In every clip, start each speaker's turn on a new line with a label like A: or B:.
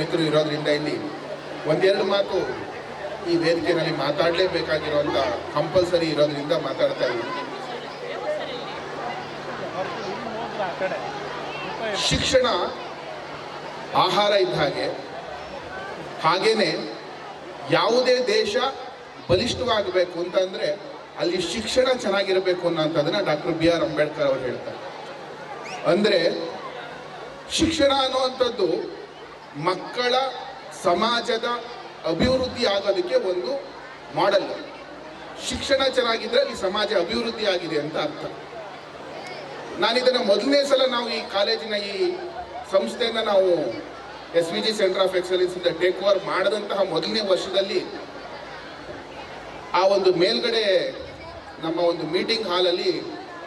A: ಮಿತ್ರರು ಇರೋದ್ರಿಂದ ಇಲ್ಲಿ ಒಂದೆರಡು ಮಾತು ಈ ವೇದಿಕೆಯಲ್ಲಿ ಮಾತಾಡಲೇಬೇಕಾಗಿರುವಂಥ ಕಂಪಲ್ಸರಿ ಇರೋದ್ರಿಂದ ಮಾತಾಡ್ತಾ ಇದ್ದೀನಿ. ಶಿಕ್ಷಣ ಆಹಾರ ಇದ್ದ ಹಾಗೆ, ಹಾಗೇನೆ ಯಾವುದೇ ದೇಶ ಬಲಿಷ್ಠವಾಗಬೇಕು ಅಂತಂದರೆ ಅಲ್ಲಿ ಶಿಕ್ಷಣ ಚೆನ್ನಾಗಿರಬೇಕು ಅನ್ನೋಂಥದ್ದನ್ನ ಡಾಕ್ಟರ್ ಬಿ ಆರ್ ಅಂಬೇಡ್ಕರ್ ಅವರು ಹೇಳ್ತಾರೆ. ಅಂದ್ರೆ ಶಿಕ್ಷಣ ಅನ್ನುವಂಥದ್ದು ಮಕ್ಕಳ ಸಮಾಜದ ಅಭಿವೃದ್ಧಿ ಆಗೋದಕ್ಕೆ ಒಂದು ಮಾಡೆಲ್ ಶಿಕ್ಷಣ ಚೆನ್ನಾಗಿದ್ರೆ ಈ ಸಮಾಜ ಅಭಿವೃದ್ಧಿ ಆಗಿದೆ ಅಂತ ಅರ್ಥ. ನಾನು ಇದನ್ನ ಮೊದಲನೇ ಸಲ ನಾವು ಈ ಕಾಲೇಜಿನ ಈ ಸಂಸ್ಥೆಯನ್ನ ನಾವು S V G centre of excellence ಇಂದ ಟೇಕ್ ಓವರ್ ಮಾಡಿದಂತಹ ಮೊದಲನೇ ವರ್ಷದಲ್ಲಿ ಆ ಒಂದು ಮೇಲ್ಗಡೆ ನಮ್ಮ ಒಂದು ಮೀಟಿಂಗ್ ಹಾಲಲ್ಲಿ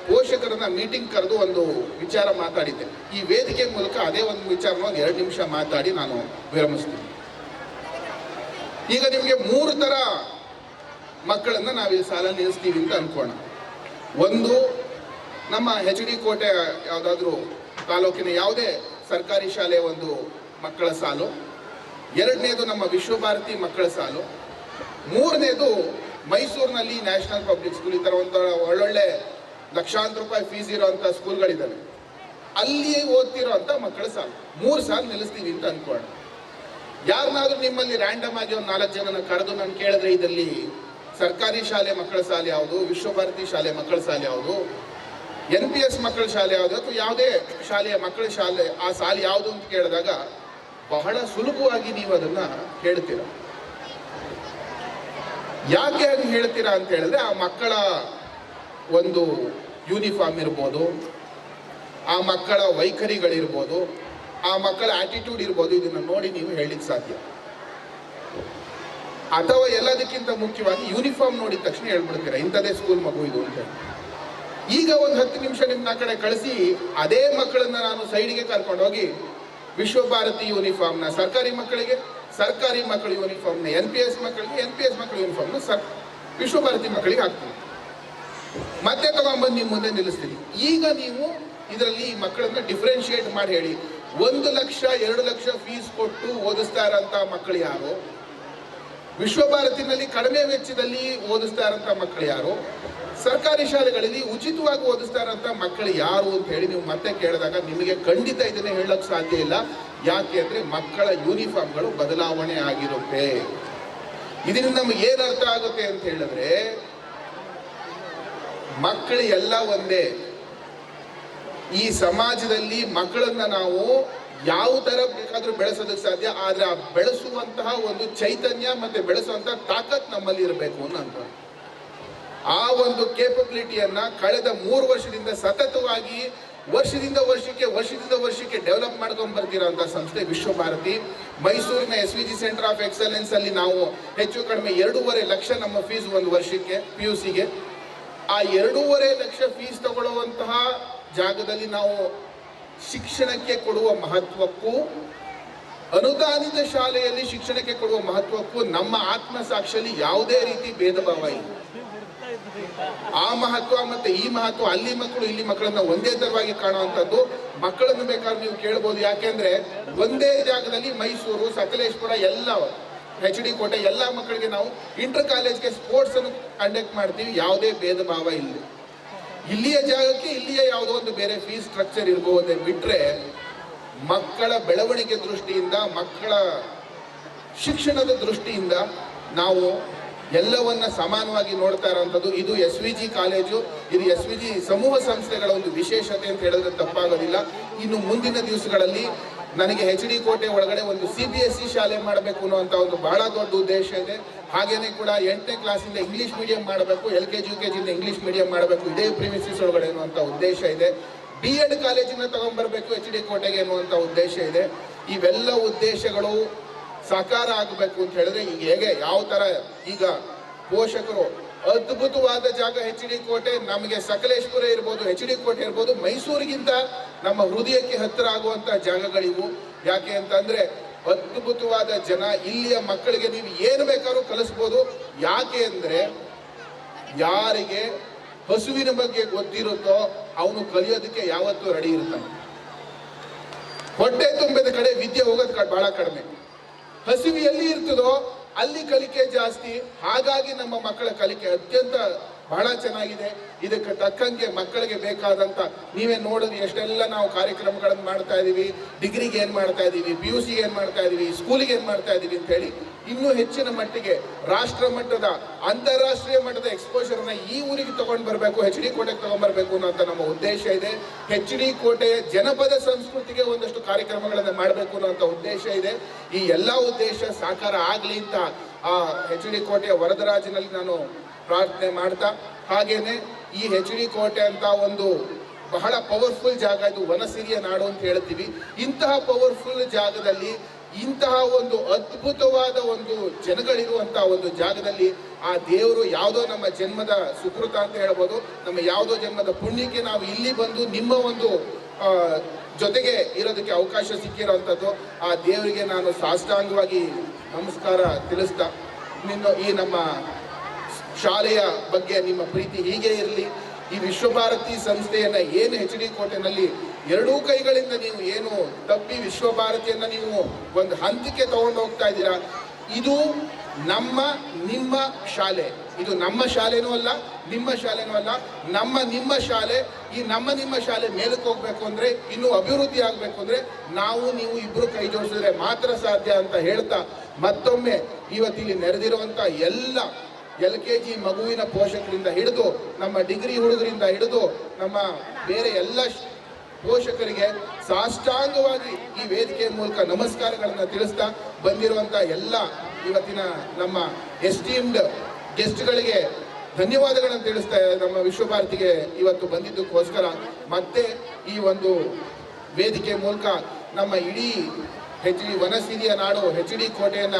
A: ಪೋಷಕರನ್ನ ಮೀಟಿಂಗ್ ಕರೆದು ಒಂದು ವಿಚಾರ ಮಾತಾಡಿದ್ದೆ. ಈ ವೇದಿಕೆ ಮೂಲಕ ಅದೇ ಒಂದು ವಿಚಾರವಾಗಿ ಎರಡು ನಿಮಿಷ ಮಾತಾಡಿ ನಾನು ವಿರಮಿಸ್ತೀನಿ. ಈಗ ನಿಮಗೆ ಮೂರು ತರ ಮಕ್ಕಳನ್ನ ನಾವಿಲ್ಲಿ ಸಾಲ ನಿಲ್ಲಿಸ್ತೀವಿ ಅಂತ ಅನ್ಕೋಣ. ಒಂದು, ನಮ್ಮ ಹೆಚ್ ಡಿ ಕೋಟೆ ಯಾವುದಾದ್ರೂ ತಾಲೂಕಿನ ಯಾವುದೇ ಸರ್ಕಾರಿ ಶಾಲೆಯ ಒಂದು ಮಕ್ಕಳ ಸಾಲು. ಎರಡನೇದು ನಮ್ಮ ವಿಶ್ವಭಾರತಿ ಮಕ್ಕಳ ಸಾಲು. ಮೂರನೇದು ಮೈಸೂರಿನಲ್ಲಿ ನ್ಯಾಷನಲ್ ಪಬ್ಲಿಕ್ ಸ್ಕೂಲ್ ಈ ಥರ ಒಂದು ಒಳ್ಳೊಳ್ಳೆ ಲಕ್ಷಾಂತರ ರೂಪಾಯಿ ಫೀಸ್ ಇರೋಂಥ ಸ್ಕೂಲ್ಗಳಿದ್ದಾವೆ ಅಲ್ಲಿ ಅಂತ ಮಕ್ಕಳ ಸಾಲು ಮೂರು ಸಾಲು ನಿಲ್ಲಿಸ್ತೀವಿ ಅಂತ ಅನ್ಕೋಣ ಯಾರನ್ನಾದ್ರೂ ನಿಮ್ಮಲ್ಲಿ ರ್ಯಾಂಡಮ್ ಆಗಿ ಒಂದು ನಾಲ್ಕು ಜನನ ಕರೆದು ನಾನು ಕೇಳಿದ್ರೆ ಇದರಲ್ಲಿ ಸರ್ಕಾರಿ ಶಾಲೆ ಮಕ್ಕಳ ಶಾಲೆ ಯಾವುದು, ವಿಶ್ವಭಾರತಿ ಶಾಲೆ ಮಕ್ಕಳ ಶಾಲೆ ಯಾವುದು ಎನ್ ಪಿ ಎಸ್ ಮಕ್ಕಳ ಶಾಲೆ ಯಾವುದು, ಅಥವಾ ಯಾವುದೇ ಶಾಲೆಯ ಮಕ್ಕಳ ಶಾಲೆ, ಆ ಶಾಲೆ ಯಾವುದು ಅಂತ ಕೇಳಿದಾಗ ಬಹಳ ಸುಲಭವಾಗಿ ನೀವು ಅದನ್ನ ಹೇಳ್ತೀರ? ಯಾಕೆ ಅದು ಹೇಳ್ತೀರಾ ಅಂತ ಹೇಳಿದ್ರೆ ಆ ಮಕ್ಕಳ ಒಂದು ಯೂನಿಫಾರ್ಮ್ ಇರ್ಬೋದು, ಆ ಮಕ್ಕಳ ವೈಖರಿಗಳಿರ್ಬೋದು, ಆ ಮಕ್ಕಳ ಆಟಿಟ್ಯೂಡ್ ಇರ್ಬೋದು, ಇದನ್ನು ನೋಡಿ ನೀವು ಹೇಳಲಿಕ್ಕೆ ಸಾಧ್ಯ. ಅಥವಾ ಎಲ್ಲದಕ್ಕಿಂತ ಮುಖ್ಯವಾಗಿ ಯೂನಿಫಾರ್ಮ್ ನೋಡಿದ ತಕ್ಷಣ ಹೇಳ್ಬಿಡ್ತೀರಾ ಇಂಥದೇ ಸ್ಕೂಲ್ ಮಗು ಇದು ಅಂತ ಈಗ ಒಂದು ಹತ್ತು ನಿಮಿಷ ನಿಮ್ಮ ಕಡೆ ಕಳಿಸಿ, ಅದೇ ಮಕ್ಕಳನ್ನ ನಾನು ಸೈಡ್ಗೆ ಕರ್ಕೊಂಡು ಹೋಗಿ ವಿಶ್ವಭಾರತಿ ಯೂನಿಫಾರ್ಮ್ನ ಸರ್ಕಾರಿ ಮಕ್ಕಳಿಗೆ, ಸರ್ಕಾರಿ ಮಕ್ಕಳ ಯೂನಿಫಾರ್ಮ್ನ ಎನ್ ಪಿ ಎಸ್ ಮಕ್ಕಳಿಗೆ ಎನ್ ಪಿ ಎಸ್ ಮಕ್ಕಳ ಯೂನಿಫಾರ್ಮ್ನ ಸರ್, ವಿಶ್ವಭಾರತಿ ಮಕ್ಕಳಿಗೆ ಹಾಕ್ತೀನಿ. ಮತ್ತೆ ತಗೊಂಡ್ಬಂದು ನಿಮ್ಮ ಮುಂದೆ ನಿಲ್ಲಿಸ್ತೀನಿ ಈಗ ನೀವು ಇದರಲ್ಲಿ ಈ ಮಕ್ಕಳನ್ನ ಡಿಫ್ರೆನ್ಶಿಯೇಟ್ ಮಾಡಿ ಹೇಳಿ. ಒಂದು ಲಕ್ಷ, ಎರಡು ಲಕ್ಷ ಫೀಸ್ ಕೊಟ್ಟು ಓದಿಸ್ತಾ ಇರೋಂಥ ಮಕ್ಕಳು ಯಾರು? ವಿಶ್ವಭಾರತಿನಲ್ಲಿ ಕಡಿಮೆ ವೆಚ್ಚದಲ್ಲಿ ಓದಿಸ್ತಾ ಇರೋಂಥ ಮಕ್ಕಳು ಯಾರು? ಸರ್ಕಾರಿ ಶಾಲೆಗಳಲ್ಲಿ ಉಚಿತವಾಗಿ ಓದಿಸ್ತಾ ಇರೋಂಥ ಮಕ್ಕಳು ಯಾರು ಅಂತ ಹೇಳಿ ನೀವು ಮತ್ತೆ ಕೇಳಿದಾಗ ನಿಮಗೆ ಖಂಡಿತ ಇದನ್ನ ಹೇಳಕ್ ಸಾಧ್ಯ ಇಲ್ಲ. ಯಾಕೆ ಅಂದ್ರೆ ಮಕ್ಕಳ ಯೂನಿಫಾರ್ಮ್ಗಳು ಬದಲಾವಣೆ ಆಗಿರುತ್ತೆ. ಇದರಿಂದ ನಮ್ಗೆ ಏನು ಅರ್ಥ ಆಗುತ್ತೆ ಅಂತ ಹೇಳಿದ್ರೆ ಮಕ್ಕಳು ಎಲ್ಲ ಒಂದೇ. ಈ ಸಮಾಜದಲ್ಲಿ ಮಕ್ಕಳನ್ನ ನಾವು ಯಾವ ತರ ಬೇಕಾದ್ರೂ ಬೆಳೆಸೋದಕ್ಕೆ ಸಾಧ್ಯ, ಆದ್ರೆ ಆ ಬೆಳೆಸುವಂತಹ ಒಂದು ಚೈತನ್ಯ ಮತ್ತೆ ಬೆಳೆಸುವಂತಹ ತಾಕತ್ ನಮ್ಮಲ್ಲಿ ಇರಬೇಕು ಅಂತ ಆ ಒಂದು ಕೇಪಬಿಲಿಟಿಯನ್ನ ಕಳೆದ ಮೂರು ವರ್ಷದಿಂದ ಸತತವಾಗಿ ವರ್ಷದಿಂದ ವರ್ಷಕ್ಕೆ ವರ್ಷದಿಂದ ವರ್ಷಕ್ಕೆ ಡೆವಲಪ್ ಮಾಡ್ಕೊಂಡ್ ಬರ್ತಿರೋಂಥ ಸಂಸ್ಥೆ ವಿಶ್ವಭಾರತಿ. ಮೈಸೂರಿನ S V G centre of excellence ಅಲ್ಲಿ ನಾವು ಹೆಚ್ಚು ಕಡಿಮೆ ಎರಡೂವರೆ ಲಕ್ಷ ನಮ್ಮ ಫೀಸ್ ಒಂದು ವರ್ಷಕ್ಕೆ ಪಿ ಯು ಸಿಗೆ ಆ ಎರಡೂವರೆ ಲಕ್ಷ ಫೀಸ್ ತಗೊಳ್ಳುವಂತಹ ಜಾಗದಲ್ಲಿ ನಾವು ಶಿಕ್ಷಣಕ್ಕೆ ಕೊಡುವ ಮಹತ್ವಕ್ಕೂ, ಅನುದಾನಿತ ಶಾಲೆಯಲ್ಲಿ ಶಿಕ್ಷಣಕ್ಕೆ ಕೊಡುವ ಮಹತ್ವಕ್ಕೂ ನಮ್ಮ ಆತ್ಮಸಾಕ್ಷಿಯಲ್ಲಿ ಯಾವುದೇ ರೀತಿ ಭೇದ ಭಾವ ಇಲ್ಲ. ಆ ಮಹತ್ವ ಮತ್ತೆ ಈ ಮಹತ್ವ ಅಲ್ಲಿ ಮಕ್ಕಳು, ಇಲ್ಲಿ ಮಕ್ಕಳನ್ನ ಒಂದೇ ತರವಾಗಿ ಕಾಣುವಂಥದ್ದು. ಮಕ್ಕಳನ್ನು ಬೇಕಾದ್ರೆ ನೀವು ಕೇಳ್ಬೋದು. ಯಾಕೆಂದ್ರೆ ಒಂದೇ ಜಾಗದಲ್ಲಿ ಮೈಸೂರು, ಸಕಲೇಶ್ಪುರ ಎಲ್ಲ ಎಚ್ ಡಿ ಕೋಟೆ ಎಲ್ಲ ಮಕ್ಕಳಿಗೆ ನಾವು ಇಂಟರ್ ಕಾಲೇಜ್ಗೆ ಸ್ಪೋರ್ಟ್ಸ್ ಅನ್ನು ಕಂಡಕ್ಟ್ ಮಾಡ್ತೀವಿ. ಯಾವುದೇ ಭೇದ ಭಾವ ಇಲ್ಲ. ಇಲ್ಲಿಯ ಜಾಗಕ್ಕೆ ಇಲ್ಲಿಯ ಯಾವುದೋ ಒಂದು ಬೇರೆ ಫೀಸ್ ಸ್ಟ್ರಕ್ಚರ್ ಇರ್ಬೋದೇ ಬಿಟ್ರೆ ಮಕ್ಕಳ ಬೆಳವಣಿಗೆ ದೃಷ್ಟಿಯಿಂದ, ಮಕ್ಕಳ ಶಿಕ್ಷಣದ ದೃಷ್ಟಿಯಿಂದ ನಾವು ಎಲ್ಲವನ್ನ ಸಮಾನವಾಗಿ ನೋಡ್ತಾ ಇರೋವಂಥದ್ದು. ಇದು ಎಸ್ ವಿ ಜಿ ಕಾಲೇಜು. ಇದು ಎಸ್ ವಿ ಜಿ ಸಮೂಹ ಸಂಸ್ಥೆಗಳ ಒಂದು ವಿಶೇಷತೆ ಅಂತ ಹೇಳಿದ್ರೆ ತಪ್ಪಾಗೋದಿಲ್ಲ. ಇನ್ನು ಮುಂದಿನ ದಿವಸಗಳಲ್ಲಿ ನನಗೆ ಎಚ್ ಡಿ ಕೋಟೆ ಒಳಗಡೆ ಒಂದು ಸಿ ಬಿ ಎಸ್ ಸಿ ಶಾಲೆ ಮಾಡಬೇಕು ಅನ್ನುವಂಥ ಒಂದು ಬಹಳ ದೊಡ್ಡ ಉದ್ದೇಶ ಇದೆ. ಹಾಗೇನೆ ಕೂಡ ಎಂಟನೇ ಕ್ಲಾಸಿಂದ ಇಂಗ್ಲಿಷ್ ಮೀಡಿಯಂ ಮಾಡಬೇಕು L K G U K ಜಿಯಿಂದ English medium ಮಾಡಬೇಕು, ಇದೇ ಪ್ರಿಮಿಸಿಸ್ ಒಳಗಡೆ ಅನ್ನುವಂಥ ಉದ್ದೇಶ ಇದೆ. ಬಿ ಎಡ್ ಕಾಲೇಜಿನ ತಗೊಂಡ್ಬರ್ಬೇಕು ಎಚ್ ಡಿ ಕೋಟೆಗೆ ಅನ್ನುವಂಥ ಉದ್ದೇಶ ಇದೆ. ಇವೆಲ್ಲ ಉದ್ದೇಶಗಳು ಸಾಕಾರ ಆಗಬೇಕು ಅಂತ ಹೇಳಿದ್ರೆ ಈಗ ಹೇಗೆ? ಯಾವ ತರ? ಈಗ ಪೋಷಕರು ಅದ್ಭುತವಾದ ಜಾಗ ಎಚ್ ಡಿ ಕೋಟೆ, ನಮಗೆ ಸಕಲೇಶ್ಪುರ ಇರ್ಬೋದು ಎಚ್ ಡಿ ಕೋಟೆ ಇರ್ಬೋದು, ಮೈಸೂರಿಗಿಂತ ನಮ್ಮ ಹೃದಯಕ್ಕೆ ಹತ್ತಿರ ಆಗುವಂತ ಜಾಗಗಳಿವು. ಯಾಕೆ ಅಂತಂದ್ರೆ ಅದ್ಭುತವಾದ ಜನ, ಇಲ್ಲಿಯ ಮಕ್ಕಳಿಗೆ ನೀವು ಏನು ಬೇಕಾದ್ರೂ ಕಲಿಸ್ಬೋದು. ಯಾಕೆ ಅಂದ್ರೆ ಯಾರಿಗೆ ಹಸುವಿನ ಬಗ್ಗೆ ಗೊತ್ತಿರುತ್ತೋ ಅವನು ಕಲಿಯೋದಕ್ಕೆ ಯಾವತ್ತೂ ರೆಡಿ ಇರ್ತಾನೆ. ಹೊಟ್ಟೆ ತುಂಬಿದ ಕಡೆ ವಿದ್ಯೆ ಹೋಗೋದು ಬಹಳ ಕಡಿಮೆ. ಹಸಿವು ಎಲ್ಲಿ ಇರ್ತದೋ, ಅಲ್ಲಿ ಕಲಿಕೆ ಜಾಸ್ತಿ. ಹಾಗಾಗಿ ನಮ್ಮ ಮಕ್ಕಳ ಕಲಿಕೆ ಅತ್ಯಂತ ಬಹಳ ಚೆನ್ನಾಗಿದೆ. ಇದಕ್ಕೆ ತಕ್ಕಂಗೆ ಮಕ್ಕಳಿಗೆ ಬೇಕಾದಂತ, ನೀವೇ ನೋಡಿದ್ರಿ ಎಷ್ಟೆಲ್ಲ ನಾವು ಕಾರ್ಯಕ್ರಮಗಳನ್ನು ಮಾಡ್ತಾ ಇದೀವಿ. ಡಿಗ್ರಿಗೆ ಏನು ಮಾಡ್ತಾ ಇದೀವಿ? ಪಿ ಯು ಸಿ ಏನು ಮಾಡ್ತಾ ಇದೀವಿ? ಸ್ಕೂಲಿಗೆ ಏನು ಮಾಡ್ತಾ ಇದೀವಿ ಅಂತ ಹೇಳಿ ಇನ್ನೂ ಹೆಚ್ಚಿನ ಮಟ್ಟಿಗೆ ರಾಷ್ಟ್ರ ಮಟ್ಟದ, ಅಂತಾರಾಷ್ಟ್ರೀಯ ಮಟ್ಟದ ಎಕ್ಸ್ಪೋಜರ್ನ ಈ ಊರಿಗೆ ತಗೊಂಡು ಬರಬೇಕು ಹೆಚ್ ಡಿ ಕೋಟೆಗೆ ತಗೊಂಡ್ಬರ್ಬೇಕು ಅನ್ನೋ ನಮ್ಮ ಉದ್ದೇಶ ಇದೆ. ಹೆಚ್ ಡಿ ಕೋಟೆಯ ಜನಪದ ಸಂಸ್ಕೃತಿಗೆ ಒಂದಷ್ಟು ಕಾರ್ಯಕ್ರಮಗಳನ್ನು ಮಾಡಬೇಕು ಅನ್ನೋ ಉದ್ದೇಶ ಇದೆ. ಈ ಎಲ್ಲ ಉದ್ದೇಶ ಸಾಕಾರ ಆಗಲಿ ಅಂತ ಆ ಹೆಚ್ ಡಿ ಕೋಟೆಯ ವರದರಾಜಿನಲ್ಲಿ ನಾನು ಪ್ರಾರ್ಥನೆ ಮಾಡ್ತಾ, ಹಾಗೇನೆ ಈ ಹೆಚ್ ಡಿ ಕೋಟೆ ಅಂತ ಒಂದು ಬಹಳ ಪವರ್ಫುಲ್ ಜಾಗ, ಇದು ವನಸಿರಿಯ ನಾಡು ಅಂತ ಹೇಳ್ತೀವಿ. ಇಂತಹ ಪವರ್ಫುಲ್ ಜಾಗದಲ್ಲಿ ಇಂತಹ ಒಂದು ಅದ್ಭುತವಾದ ಒಂದು ಜನಗಳಿರುವಂತಹ ಒಂದು ಜಾಗದಲ್ಲಿ ಆ ದೇವರು ಯಾವುದೋ ನಮ್ಮ ಜನ್ಮದ ಸುಕೃತ ಅಂತ ಹೇಳ್ಬೋದು. ನಮ್ಮ ಯಾವುದೋ ಜನ್ಮದ ಪುಣ್ಯಕ್ಕೆ ನಾವು ಇಲ್ಲಿ ಬಂದು ನಿಮ್ಮ ಒಂದು ಜೊತೆಗೆ ಇರೋದಕ್ಕೆ ಅವಕಾಶ ಸಿಕ್ಕಿರೋವಂಥದ್ದು ಆ ದೇವರಿಗೆ ನಾನು ಸಾಷ್ಟಾಂಗವಾಗಿ ನಮಸ್ಕಾರ ತಿಳಿಸ್ತಾ ನಿನ್ನ ಈ ನಮ್ಮ ಶಾಲೆಯ ಬಗ್ಗೆ ನಿಮ್ಮ ಪ್ರೀತಿ ಹೀಗೆ ಇರಲಿ. ಈ ವಿಶ್ವಭಾರತಿ ಸಂಸ್ಥೆಯನ್ನು ಏನು ಹೆಚ್ ಡಿ ಕೋಟೆನಲ್ಲಿ ಎರಡೂ ಕೈಗಳಿಂದ ನೀವು ತಪ್ಪಿ ವಿಶ್ವಭಾರತಿಯನ್ನು ನೀವು ಒಂದು ಹಂತಕ್ಕೆ ತಗೊಂಡು ಹೋಗ್ತಾ ಇದ್ದೀರಾ? ಇದು ನಮ್ಮ, ನಿಮ್ಮ ಶಾಲೆ. ಇದು ನಮ್ಮ ಶಾಲೆನೂ ಅಲ್ಲ, ನಿಮ್ಮ ಶಾಲೆನೂ ಅಲ್ಲ. ನಮ್ಮ, ನಿಮ್ಮ ಶಾಲೆ, ಈ ನಮ್ಮ, ನಿಮ್ಮ ಶಾಲೆ ಮೇಲಕ್ಕೆ ಹೋಗ್ಬೇಕು ಅಂದ್ರೆ, ಇನ್ನೂ ಅಭಿವೃದ್ಧಿ ಆಗಬೇಕು ಅಂದ್ರೆ, ನಾವು, ನೀವು ಇಬ್ರು ಕೈ ಜೋಡಿಸಿದ್ರೆ ಮಾತ್ರ ಸಾಧ್ಯ ಅಂತ ಹೇಳ್ತಾ ಮತ್ತೊಮ್ಮೆ ಇವತ್ತಿಲ್ಲಿ ನೆರೆದಿರುವಂತ ಎಲ್ಲ ಎಲ್ ಕೆ ಜಿ ಮಗುವಿನ ಪೋಷಕರಿಂದ ಹಿಡಿದು, ನಮ್ಮ ಡಿಗ್ರಿ ಹುಡುಗರಿಂದ ಹಿಡಿದು, ನಮ್ಮ ಬೇರೆ ಎಲ್ಲ ಪೋಷಕರಿಗೆ ಸಾಷ್ಟಾಂಗವಾಗಿ ಈ ವೇದಿಕೆಯ ಮೂಲಕ ನಮಸ್ಕಾರಗಳನ್ನು ತಿಳಿಸ್ತಾ ಬಂದಿರುವಂತ ಎಲ್ಲ ಇವತ್ತಿನ ನಮ್ಮ ಎಸ್ಟೀಮ್ಡ್ ಗೆಸ್ಟ್ಗಳಿಗೆ ಧನ್ಯವಾದಗಳನ್ನು ತಿಳಿಸ್ತಾ ನಮ್ಮ ವಿಶ್ವಭಾರತಿಗೆ ಇವತ್ತು ಬಂದಿದ್ದಕ್ಕೋಸ್ಕರ ಮತ್ತೆ ಈ ಒಂದು ವೇದಿಕೆ ಮೂಲಕ ನಮ್ಮ ಇಡೀ ಹೆಚ್ ಡಿ ವನಸಿರಿಯ ನಾಡು ಹೆಚ್ ಡಿ ಕೋಟೆಯನ್ನ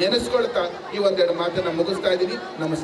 A: ನೆನೆಸ್ಕೊಳ್ತಾ ಈ ಒಂದೆರಡು ಮಾತನ್ನ ಮುಗಿಸ್ತಾ ಇದ್ದೀನಿ. ನಮಸ್ಕಾರ.